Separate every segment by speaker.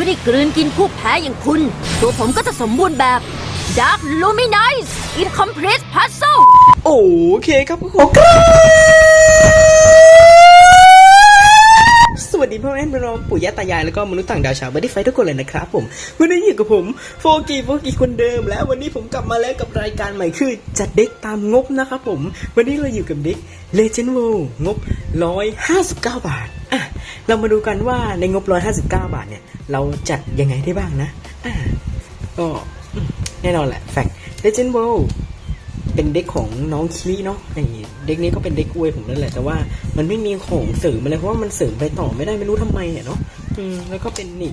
Speaker 1: มื่อได้กลืนกินผู้แพ้อย่างคุณ ตัวผมก็จะสมบูรณ์แบบ Dark Luminize Incomplete Puzzle
Speaker 2: โอเคครับผมครับส วัสดีพ่อแม่พี่น้องปู่ย่าตายายแล้วก็มนุษย์ต่างดาวชาวบัดดี้ไฟทุกคนเลยนะครับผมวันนี้อยู่กับผมโฟกีโฟกีคนเดิม แล้ววันนี้ผมกลับมาแล้วกับรายการใหม่คือจัดเด็กตามงบนะครับผม วันนี้เราอยู่กับเด็ก Legend World งบ 159 บาทอะเรามาดูกันว่าในงบ 159 บาทเนี่ย เราจัดยังไงได้บ้างนะอะก็แน่นอนแหละแฟก Legend World เป็นเด็กของน้องคิริเนาะไอ้เด็กนี้ก็เป็นเด็กอวยผมนั่นแหละแต่ว่ามันไม่มีของเสริมอะไรเพราะว่ามันเสริมไปต่อไม่ได้ไม่รู้ทำไมเนาะอืมแล้วก็เป็นนี่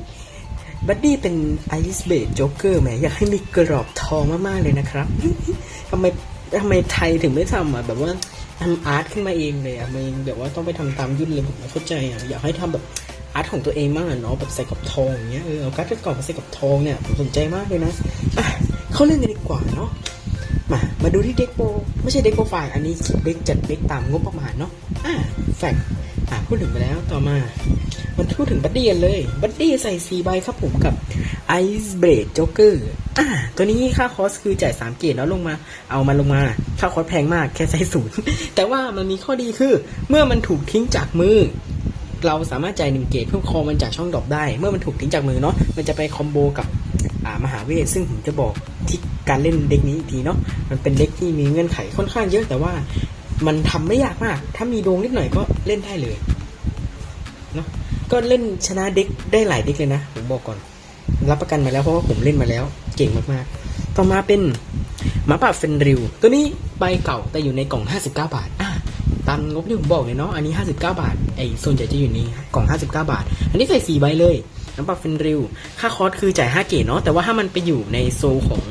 Speaker 2: บัดดี้เป็นไอซ์เบดโจ็อกเกอร์แหมอยากให้มีกรอบทองมากๆเลยนะครับทำไมทำไมไทยถึงไม่ทำอะแบบว่าทำอาร์ตขึ้นมาเองเลยอะมันแบบว่าต้องไปทำตามยุ่นเลยผมไม่เข้าใจอะอยากให้ทำแบบอาร์ตของตัวเองมากอะเนาะแบบใส่กับทองอย่างเงี้ยเออเอาการ์ดกรอบมาใส่กับทองเนี่ยผมสนใจมากเลยนะอะเข้าเรื่องกันดีกว่าเนาะ มามาดูที่เด็กโปรไม่ใช่เด็กโปรไฟล์อันนี้เด็กจัดเด็กตามงบประมาณเนาะอ่าแฟกอ่าพูดถึงไปแล้วต่อมา มันพูดถึงบัดดี้กันเลยบัดดี้ใส่4ใบครับผมกับ Ice Blade Joker อ่าตัวนี้ค่าคอสคือจ่าย3เกตแล้วลงมา เอามันลงมา ค่าคอสแพงมากแค่ใส่ศูนย์แต่ว่ามันมีข้อดีคือ เมื่อมันถูกทิ้งจากมือเราสามารถจ่ายหนึ่งเกตเพื่อคอมันจากช่องดรอปได้ เมื่อมันถูกทิ้งจากมือเนาะมันจะไปคอมโบกับอ่ามหาเวท ซึ่งผมจะบอกที่ก การเล่นเด็กนี้อีกทีเนาะมันเป็นเด็กที่มีเงื่อนไขค่อนข้างเยอะแต่ว่ามันทำไม่ยากมาก ถ้ามีดวงนิดหน่อยก็เล่นได้เลยเนาะก็เล่นชนะเด็กได้หลายเด็กเลยนะผมบอกก่อน รับประกันมาแล้วเพราะว่าผมเล่นมาแล้ว เก่งมากๆ ต่อมาเป็นหมาป่าเฟนริว ตัวนี้ใบเก่าแต่อยู่ในกล่อง 59 บาทอะตามงบที่ผมบอกเลยเนาะอันนี้ 59 บาทไอ้ส่วนใหญ่จะอยู่นี่กล่อง 59 บาท อันนี้ใส่4ใบเลยน้ำปลาเฟนริว ค่าคอร์สคือจ่าย 5 เกตเนาะแต่ว่าถ้ามันไปอยู่ในโซลของ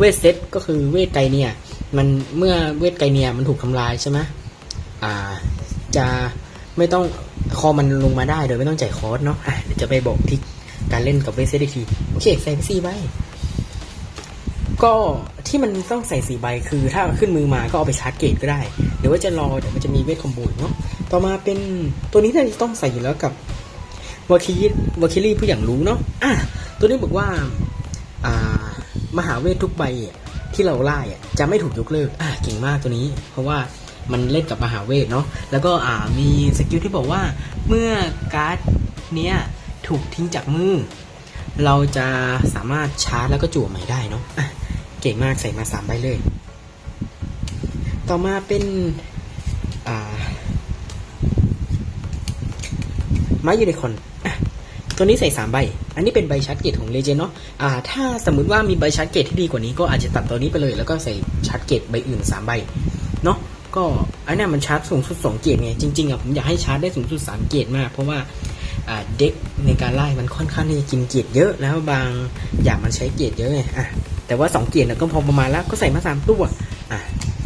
Speaker 2: เวทเซตก็คือเวทไกเนียมันเมื่อเวทไกเนียมันถูกทำลายใช่ไหมอ่าจะไม่ต้องคอมันลงมาได้โดยไม่ต้องจ่ายคอร์สเนาะะเดี๋ยวจะไปบอกที่การเล่นกับเวทเซตอีกที โอเคใส่ไป4ใบก็ที่มันต้องใส่สี่ใบคือถ้าขึ้นมือมาก็เอาไปชาร์จเกตก็ได้ หรือว่าจะรอเดี๋ยวมันจะมีเวทคอมบอีกเนาะต่อมาเป็นตัวนี้น่าจะต้องใส่อยู่แล้วกับวาคิวาคิลี่ผู้อย่างรู้เนาะอะตัวนี้บอกว่าอ่า มหาเวททุกใบที่เราไล่จะไม่ถูกยกเลิกอะเก่งมากตัวนี้ เพราะว่ามันเล่นกับมหาเวทเนาะแล้วก็อ่ามีสกิลที่บอกว่าเมื่อการ์ดเนี้ยถูกทิ้งจากมือ เราจะสามารถชาร์จแล้วก็จั่วใหม่ได้เนาะะเก่งมากใส่มาสามใบเลย ต่อมาเป็นอ่าไม้ยูนิคอนอะ ตัวนี้ใส่สามใบ อันนี้เป็นใบชาร์จเกตของเลเจนเนาะอ่าถ้าสมมุติว่ามีใบชาร์จเกตที่ดีกว่านี้ก็อาจจะตัดตัวนี้ไปเลย แล้วก็ใส่ชาร์จเกตใบอื่นสามใบเนาะก็อันนี้มันชาร์จสูงสุดสองเกตไงจริงๆอะผมอยากให้ชาร์จได้สูงสุดสามเกตมาก เพราะว่าอ่าเด็กในการไล่มันค่อนข้างที่จะกินเกตเยอะ แล้วบางอย่างมันใช้เกตเยอะไงอะแต่ว่า 2 เกียร์เนี่ยก็พอประมาณแล้วก็ใส่มา3ตัวอะ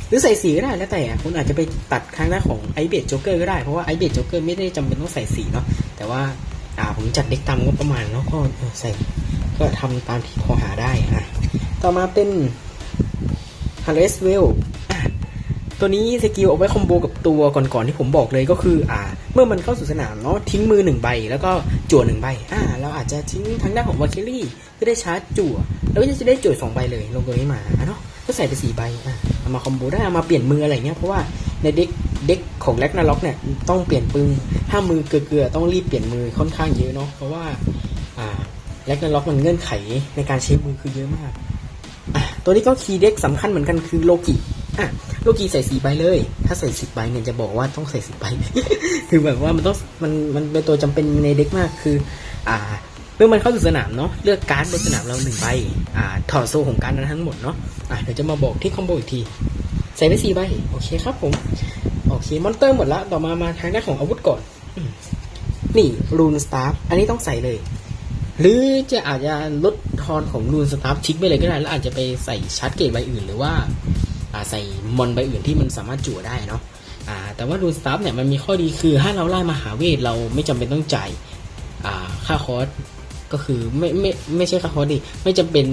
Speaker 2: หรือใส่สีก็ได้แล้วแต่คุณอาจจะไปตัดข้างหน้าของไอเบดโจ๊กเกอร์ก็ได้เพราะว่าไอเบดโจ๊กเกอร์ไม่ได้จำเป็นต้องใส่สีเนาะแต่ว่า อ่าผมจัดเด็กตามงบประมาณเนาะก็ใส่ก็ทำตามที่พอหาได้อะต่อมาเป็น h a r r e s w e l l ตัวนี้สกิลเอาไว้คอมโบกับตัวก่อนๆที่ผมบอกเลยก็คืออ่า เมื่อมันเข้าสู่สนามเนาะทิ้งมือหนึ่งใบ แล้วก็จั่วหนึ่งใบอ่าเราอาจจะทิ้งทางด้านของวาคิลี่เพื่อได้ชาร์จจั่ว แล้วก็จะได้จทย์สองใบเลยลงตัวนี้มาเนาะก็ใส่ไปสี่ใบอะเอามาคอมโบได้เอามาเปลี่ยนมืออะไรเงี้ยเพราะว่าในเด็ก เด็กของแล็กนาล็อกเนี่ยต้องเปลี่ยนปืนถ้ามือเกลือต้องรีบเปลี่ยนมือค่อนข้างเยอะเนาะเพราะว่าอ่าแล็กนาล็อกมันเงื่อนไขในการใช้มือคือเยอะมากตัวนี้ก็คีย์เด็กสำคัญเหมือนกันคือโลกิอะโลกิใส่สีใบเลย ถ้าใส่สิบใบเนี่ยจะบอกว่าต้องใส่สิบใบ คือแบบว่ามันต้องมันมันเป็นตัวจำเป็นในเด็กมากคือ อ่า เมื่อมันเข้าสู่สนามเนาะเลือกการ์ดบนสนามเราหนึ่งใบ อ่า ถอดโซ่ของการ์ดนั้นทั้งหมดเนาะอะเดี๋ยวจะมาบอกที่คอมโบอีกที ใส่ไปสี่ใบ โอเคครับผม โอเคมอนเตอร์หมดละต่อมามาทางด้านของอาวุธก่อนอืมนี่รูนสตาร์อันนี้ต้องใส่เลย หรือจะอาจจะลดทอนของรูนสตาร์ทิ้งไปเลยก็ได้ แล้วอาจจะไปใส่ชาร์จเกตใบอื่น หรือว่าอ่าใส่มอนใบอื่นที่มันสามารถจั่วได้เนาะอ่าแต่ว่ารูนสตาร์เนี่ยมันมีข้อดีคือถ้าเราไล่มาหาเวทเราไม่จำเป็นต้องจ่ายอ่าค่าคอร์ส ก็คือไม่ไม่ไม่ใช่ค่าคอร์สดิไม่จำเป็น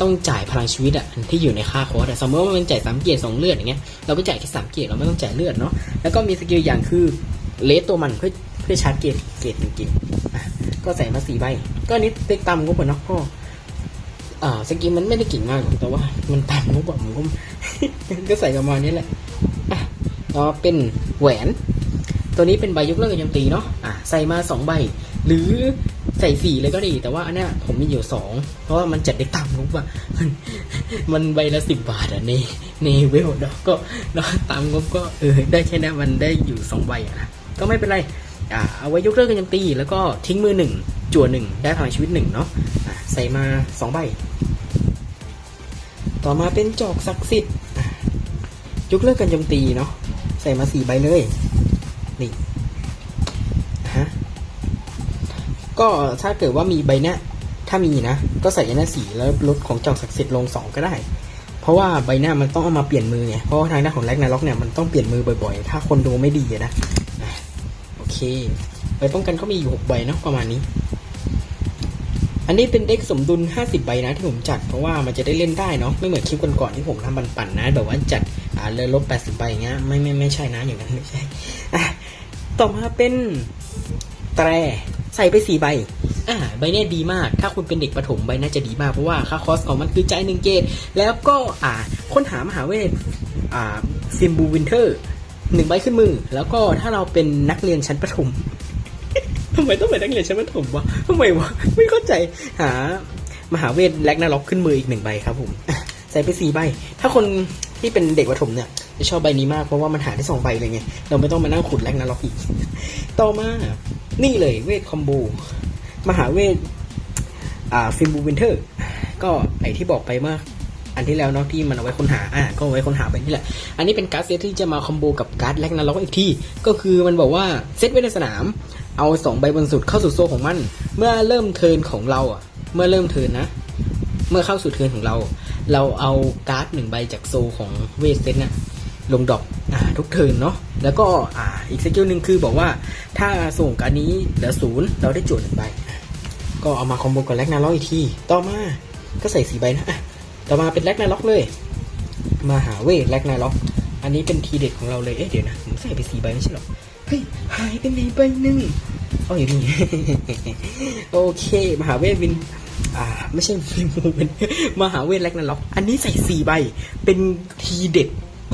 Speaker 2: ต้องจ่ายพลังชีวิตอะที่อยู่ในค่าคอร์สอะสมมติว่ามันจ่ายสามเกียร์สองเลือดอย่างเงี้ยเราก็จ่ายแค่สามเกียร์เราไม่ต้องจ่ายเลือดเนาะแล้วก็มีสกิลอย่างคือเลสตัวมันเพื่อเพื่อชาร์จเกียร์เกียร์หนึ่งเกียร์อะก็ใส่มาสี่ใบก็อันนี้เต็กตามงบอะเนาะก็อ่าสกิลมันไม่ได้เก่งมากหรอกแต่ว่ามันตามงบอะผมก็ก็ใส่ประมาณนี้แหละอะต่อเป็นแหวน ตัวนี้เป็นใบยกเลิกการโจมตีเนาะอะใส่มาสองใบ หรือ ส่สี่เลยก็ดี แต่ว่าอันเนี้ยผมมีอยู่สองเพราะว่ามันจัดได้ตามงบอะมันมันใบละสิบบาทอะในในเวลเนาะก็ตามงบก็เออได้แค่นี้มันได้อยู่สองใบอะนะก็ไม่เป็นไรอ่าเอาไว้ยกเลิกการโจมตี แล้วก็ทิ้งมือหนึ่งจั่วหนึ่งได้พลังชีวิตหนึ่งเนาะะใส่มาสองใบ ต่อมาเป็นจอกศักดิ์สิทธิ์อะยกเลิกการโจมตีเนาะใส่มาสี่ใบเลยนี่ ก็ถ้าเกิดว่ามีใบเนี้ยถ้ามีนะ ก็ใส่ยันสีแล้วลดของจอกศักดิ์สิทธิ์ลงสองก็ได้ เพราะว่าใบหน้ามันต้องเอามาเปลี่ยนมือไงเพราะว่าทางด้านของแร็กนาล็อกเนี่ยมันต้องเปลี่ยนมือบ่อยๆ ถ้าคนดูไม่ดีนะโอเคใบป้องกันก็มีอยู่6ใบเนอะประมาณนี้ อันนี้เป็นเด็กสมดุล 50 ใบนะที่ผมจัดเพราะว่ามันจะได้เล่นได้เนาะไม่เหมือนคลิปก่อนๆที่ผมทำปั่นๆนะแบบว่าจัดอ่าเลยลบ80ใบอย่างเงี้ยไม่ไม่ไม่ใช่นะอย่างนั้นไม่ใช่ต่อมาเป็นแตร ใส่ไป4ใบ อ่า ใบเนี้ยดีมาก ถ้าคุณเป็นเด็กประถมใบน่าจะดีมาก เพราะว่าค่าคอสของมันคือใจหนึ่งเกต แล้วก็อ่า ค้นหามหาเวท อ่าซิมบูวินเทอร์หนึ่งใบขึ้นมือ แล้วก็ถ้าเราเป็นนักเรียนชั้นประถมทำไมต้องเป็นนักเรียนชั้นประถมวะทำไมวะ ไม่เข้าใจ หามหาเวทแลกนาล็อกขึ้นมืออีกหนึ่งใบครับผม ใส่ไปสี่ใบ ถ้าคนที่เป็นเด็กประถมเนี่ยจะชอบใบนี้มากเพราะว่ามันหาได้สองใบเลยไงเราไม่ต้องมานั่งขุดแลกนาล็อกอีก ต่อมานี่เลยเวทคอมโบมหาเวทอ่าฟิมบูวินเทอร์ ก็ไอที่บอกไปเมื่ออันที่แล้วเนาะที่มันเอาไว้ค้นหาอะก็เอาไว้ค้นหาไปนี่แหละ อันนี้เป็นการ์ดเซตที่จะมาคอมโบกับการ์ดแลกนาล็อกอีกที่ ก็คือมันบอกว่าเซตไว้ในสนาม เอาสองใบบนสุดเข้าสู่โซ่ของมัน เมื่อเริ่มเทินของเราอะ เมื่อเริ่มเทินนะ เมื่อเข้าสู่เทินของเรา เราเอาการ์ดหนึ่งใบจากโซของเวทเซตน่ะลงดอกอ่าทุกเทิร์นเนาะแล้วก็อ่าอีกสกิลหนึ่งคือบอกว่าถ้าส่งการดนี้เหลือศูนย์เราได้จทย์หนึ่งใบ ก็เอามาคอมโบกับแลกนาล็อกอีกที ต่อมาก็ใส่สีใบนะต่อมาเป็นแลกนาล็อกเลย มาหาเวทแลกนาล็อก อันนี้เป็นทีเด็ดของเราเลยเอ๊ะเดี๋ยวนะผมใส่ไปสีใบไม่ใช่หรอเฮ้ยหายไปไหนใบหนึ่งอ๋ออยู่นี่โอเคมหาเวทวิน อ่าไม่ใช่วินมูเป็นมหาเวทแลกนาล็อก อันนี้ใส่สี่ใบ เป็นทีเด็ด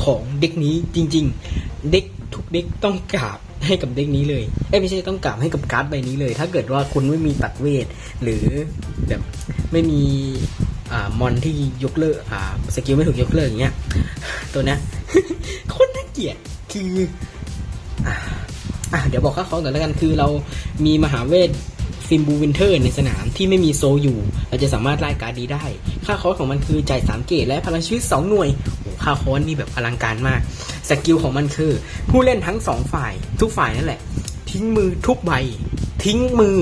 Speaker 2: ของเด็กนี้จริง ๆ เด็กทุกเด็กต้องกราบให้กับเด็กนี้เลยเอ้ไม่ใช่ต้องกราบให้กับการ์ดใบนี้เลย ถ้าเกิดว่าคุณไม่มีตัดเวท หรือแบบไม่มีอ่ามอนที่ยกเลิกอ่าสกิลไม่ถูกยกเลิกอย่างเงี้ยตัวเนี้ยคตรน่าเกลียดคืออะอะเดี๋ยวบอกค่าคอสก่อนแล้วกันคือเรามีมหาเวท ฟิมบูวินเทอร์ในสนามที่ไม่มีโซอยู่ เราจะสามารถไล่การดดีได้ ค่าคอสของมันคือจ่าย3เกตและพลังชีวิต2หน่วยโอ้ค่าคอสนี่แบบอลังการมาก สกิลของมันคือ ผู้เล่นทั้ง 2 ฝ่าย ทุกฝ่ายนั่นแหละ ทิ้งมือทุกใบ ทิ้งมือ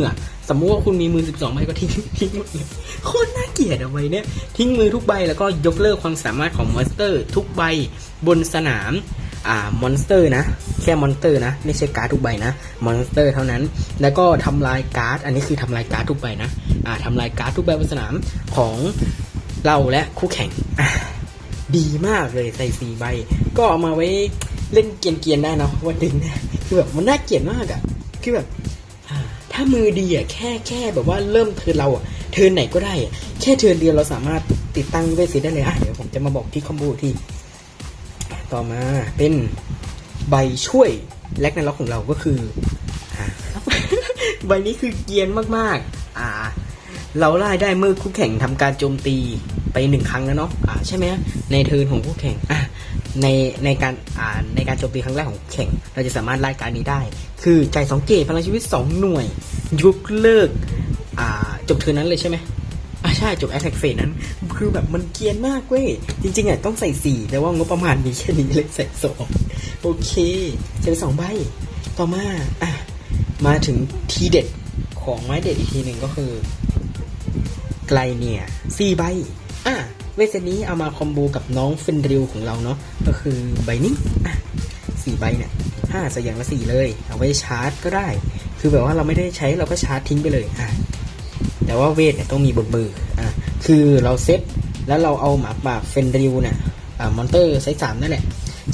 Speaker 2: สมมุติว่าคุณมีมือ 12 ใบก็ทิ้งทิ้งหมดเลยโคตรน่าเกลียดอะใบเนี้ยทิ้งมือทุกใบแล้วก็ยกเลิกความสามารถของมอนสเตอร์ ทุกใบบนสนาม อ่ามอนสเตอร์นะ แค่มอนสเตอร์นะ ไม่ใช่การ์ดทุกใบนะมอนสเตอร์เท่านั้น แล้วก็ทำลายการ์ด อันนี้คือทำลายการ์ดทุกใบนะอ่าทำลายการ์ดทุกใบบนสนามของเราและคู่แข่งดีมากเลยใส่สี่ใบ ก็เอามาไว้เล่นเกียนๆได้นะวันดึงนะคือแบบมันน่าเกลียดมากอะ่ะคือแบบอ่าถ้ามือดีอะแค่แค่แบบว่าเริ่มเทินเราอะเทินไหนก็ได้อะแค่เทินเดียวเราสามารถติดตั้งเวทซีได้เลยอะเดี๋ยวผมจะมาบอกที่คอมโบที่ ต่อมาเป็นใบช่วยแลกในล็อกของเราก็คือใบนี้คือเกียนมากๆ อ่า เราไล่ได้เมื่อคู่แข่งทำการโจมตีไปหนึ่งครั้งแล้วเนาะอ่าใช่ไหมในเทิร์นของคู่แข่งอะในในการอ่าในการโจมตีครั้งแรกของแข่ง เราจะสามารถไล่การนี้ได้ คือใจสองเกตพลังชีวิตสองหน่วย ยกเลิกอ่าจบเทิร์นนั้นเลยใช่ไหม อ่าใช่จบแอคแท็กเฟสนั้น คือแบบมันเกียนมากเว้ย จริงๆอะต้องใส่สี่แต่ว่างบประมาณมีแค่นี้เลยใส่สองโอเคใส่ไปสองใบ ต่อมาอะมาถึงทีเด็ดของไม้เด็ดอีกทีหนึ่งก็คือไกลเนี่ยสี่ใบ อะเวทเซนี้เอามาคอมโบกับน้องเฟนริวของเราเนาะก็คือใบนี้อะสี่ใบเนี่ยห้าใส่อย่างละสี่เลย เอาไว้ชาร์จก็ได้ คือแบบว่าเราไม่ได้ใช้เราก็ชาร์จทิ้งไปเลยอะ แต่ว่าเวทเนี่ยต้องมีบนมืออะคือเราเซตแล้วเราเอาหมาป่าเฟนริวเนี่ยอ่มอนเตอร์ไซส์สามนั่นแหละ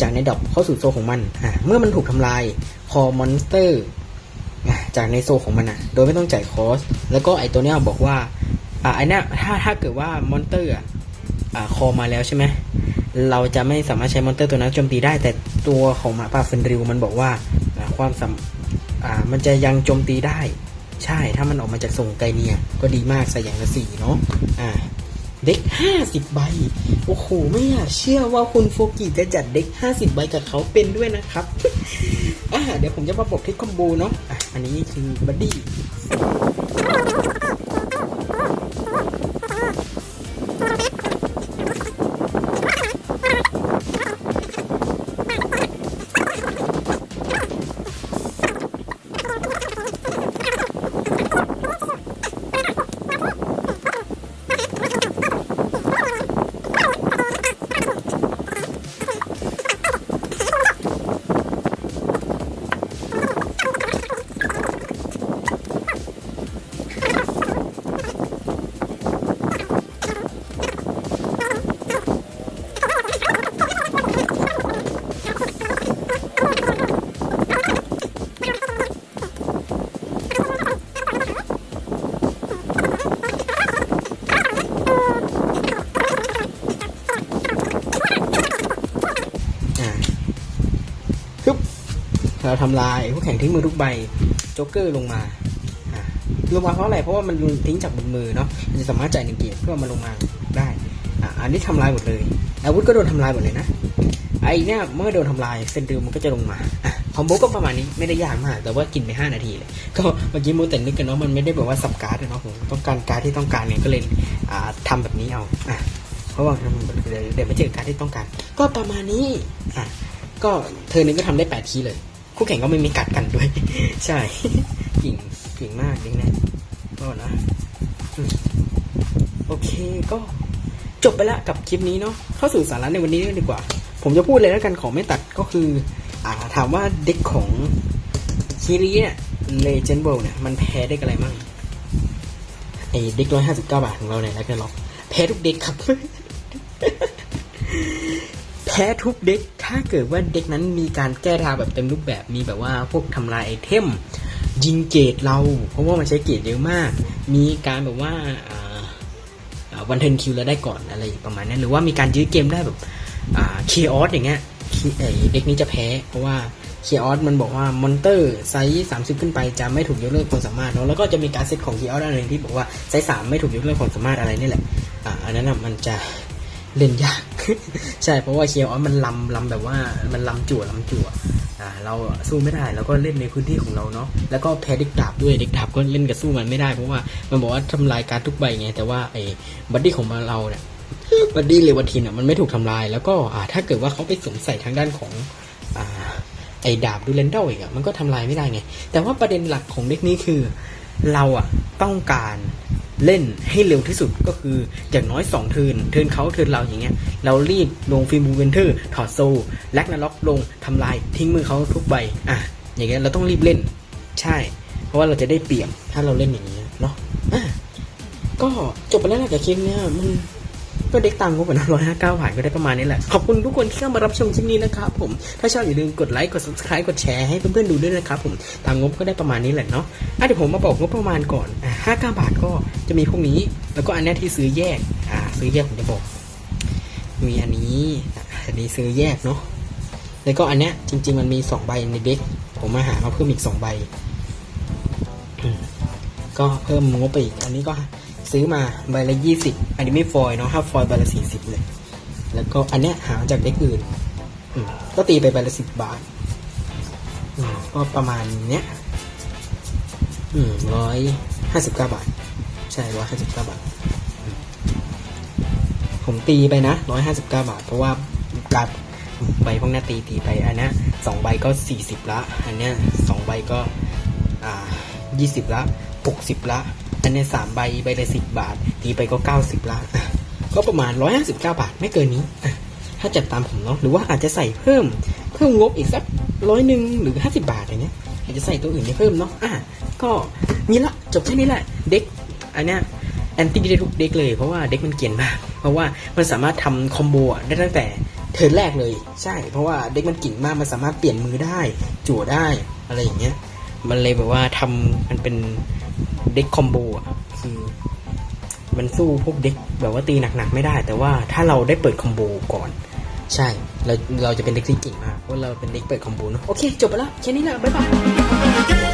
Speaker 2: จากในดอกเข้าสู่โซของมันอะเมื่อมันถูกทำลายพอมอนสเตอร์จากในโซของมันอะ โดยไม่ต้องจ่ายคอส แล้วก็ไอตัวเนี้ยบอกว่าอ่าไอเนี้ยถ้าถ้าเกิดว่ามอนเตอร์อะอ่าคอมาแล้วใช่ไหมเราจะไม่สามารถใช้มอนเตอร์ตัวนั้นโจมตีได้ แต่ตัวของหมาป่าเฟนริวมันบอกว่าความสามอ่ามันจะยังโจมตีได้ ใช่ถ้ามันออกมาจากส่งไกลเนี่ยก็ดีมากใส่อย่างละสี่เนาะอ่าเด็กห้าสิบใบ โอ้โห ไม่อยากเชื่อว่าคุณโฟกิจะจัดเด็กห้าสิบใบกับเขาเป็นด้วยนะครับอ่าเดี๋ยวผมจะมาบอกทิคคอมโบเนาะอะอันนี้คือบัดดี้ำลายผู้แข่งทิ้งมือทุกใบโจ๊กเกอร์ลงมาลงมาเพราะอะไร เพราะว่ามันทิ้งจากบนมือเนาะมันจะสามารถจ่ายหนึ่งเกียร์เพื่อมาลงมาได้อ,อันนี้ทำลายหมดเลย อาวุธก็โดนทำลายหมดเลยนะ ไอเนี่ยเมื่อโดนทำลายเซนดิวมันก็จะลงมาคอมโบก็ประมาณนี้ไม่ได้ยากมาก แต่ว่ากินไป 5 นาทีเลย ก็เมื่อกี้มูแต่นึกกันเนาะมันไม่ได้แบบว่าสับการ์ดเนาะผมต้องการการ์ดที่ต้องการเนี่ยก็เลยอ่าทำแบบนี้เอาอเพราะว่าเดี๋ยวไม่เจอการ์ดที่ต้องการ ก็ประมาณนี้อะก็เธอหนึงก็ทำได้8คีเลย คู่แข่งก็ไม่มีกัดกันด้วย ใช่เก่งเก่งมากจริงนะก็นะโอเคก็จบไปแล้วกับคลิปนี้เนาะเข้าสู่สาระในวันนี้ดีกว่า ผมจะพูดเลยแล้วกันของไม่ตัดก็คือ อ่าถามว่าเด็กของคิริเนี่ยเลเจนด์เบลเนี่ยมันแพ้ได้กับอะไรมั่งไอ้เด็กร้อยห้าสิบเก้าบาทของเราเนี่ยแล้วกันล็อกแพ้ทุกเด็กครับ แพ้ทุกเด็ก ถ้าเกิดว่าเด็กนั้นมีการแก้ทางแบบเต็มรูปแบบมีแบบว่าพวกทำลายไอเทม ยิงเกตเรา เพราะว่ามันใช้เกตเยอะมาก มีการแบบว่าวันเทนคิวแล้วได้ก่อนอะไรประมาณนั้นหรือว่ามีการยื้อเกมได้แบบเคออสอย่างเงี้ยเด็กนี้จะแพ้ เพราะว่าเคออสมันบอกว่ามอนเตอร์ไซส์30ขึ้นไปจะไม่ถูกยกเลิกความสามารถเนาะแล้วก็จะมีการเซตของเคออสอันหนึ่งที่บอกว่าไซส์3ไม่ถูกยกเลิกความสามารถอะไรนี่แหละอ่าอันนั้นนะมันจะ เล่นยาก ใช่เพราะว่าเคียวออมันลำลำแบบว่ามันลำจั่วลำจั่วอ่าเราสู้ไม่ได้เราก็เล่นในพื้นที่ของเราเนาะแล้วก็แพ้เด็กดาบด้วยเด็กดาบก็เล่นกับสู้มันไม่ได้เพราะว่ามันบอกว่าทำลายการทุกใบไง แต่ว่าไอ้บัดดี้ของเราเนี่ยบัดดี้เลวาทินอะมันไม่ถูกทำลาย แล้วก็อ่าถ้าเกิดว่าเขาไปสวมใส่ทางด้านของอ่าไอ้ดาบดูเลนเดลอีกอะมันก็ทำลายไม่ได้ไง แต่ว่าประเด็นหลักของเด็กนี้คือ เราอะต้องการเล่นให้เร็วที่สุดก็คืออย่างน้อย 2 เทินเทินเขาเทินเราอย่างเงี้ย เรารีบลงฟิล์มบูเวนเทอร์ ถอดโซลแลกนาล็อกลงทำลายทิ้งมือเขาทุกใบอะอย่างเงี้ยเราต้องรีบเล่น ใช่ เพราะว่าเราจะได้เปรียบถ้าเราเล่นอย่างเงี้ยเนาะอะก็จบไปแล้วนะกับคลิปเนี้ยมัน ก็เด็กตังค์ก็เหมือนร้อยห้าเก้าผ่านก็ได้ประมาณนี้แหละ ขอบคุณทุกคนที่เข้ามารับชมคลิปนี้นะครับผม ถ้าชอบอย่าลืมกดไลค์ กด subscribe กดแชร์ให้เพื่อนๆดูด้วยนะครับผม ตามงบก็ได้ประมาณนี้แหละเนาะอะเดี๋ยวผมมาบอกงบประมาณก่อนอะห้าเก้าบาทก็จะมีพวกนี้ แล้วก็อันนี้ที่ซื้อแยก อ่า ซื้อแยกผมจะบอก มีอันนี้ อันนี้ซื้อแยกเนาะ แล้วก็อันเนี้ยจริง ๆ มันมีสองใบในเด็ก ผมมาหามาเพิ่มอีกสองใบ ก็เพิ่มงบไปอีก อันนี้ก็ ซื้อมาใบละยี่สิบอันนี้ไม่ฟอยล์เนาะห้าฟอยล์ใบละสี่สิบเลย แล้วก็อันเนี้ยหาจากเด็กอื่น ก็ตีไปใบละสิบบาทก็ประมาณเนี้ยร้อยห้าสิบเก้าบาท ใช่ร้อยห้าสิบเก้าบาท ผมตีไปนะร้อยห้าสิบเก้าบาท เพราะว่าการใบพวกนี้ตีตีไปอันนี้สองใบก็สี่สิบละ อันเนี้ยสองใบก็อ่ายี่สิบละหกสิบละ อันนี้สามใบใบละสิบบาท ตีไปก็เก้าสิบละอะก็ประมาณร้อยห้าสิบเก้าบาทไม่เกินนี้ถ้าจัดตามผมเนาะหรือว่าอาจจะใส่เพิ่มเพิ่มงบอีกสักร้อยหนึ่งหรือห้าสิบาทอย่างเงี้ยอาจจะใส่ตัวอื่นได้เพิ่มเนาะอะก็นี่ละจบแค่นี้แหละเด็กอันเนี้ยแอนตี้ได้ทุกเด็กเลยเพราะว่าเด็กมันเก่งมาก เพราะว่ามันสามารถทำคอมโบได้ตั้งแต่เทิร์นแรกเลย ใช่ เพราะว่าเด็กมันเก่งมากมันสามารถเปลี่ยนมือได้ จั่วได้อะไรอย่างเงี้ย มันเลยแบบว่าทำมันเป็น เด็กคอมโบอะคือมันสู้พวกเด็กแบบว่าตีหนักๆไม่ได้ แต่ว่าถ้าเราได้เปิดคอมโบก่อน ใช่เราเราจะเป็นเด็กที่เก่งมากเพราะเราเป็นเด็กเปิดคอมโบเนาะโอเค จบไปแล้วแค่นี้แหละบ๊ายบาย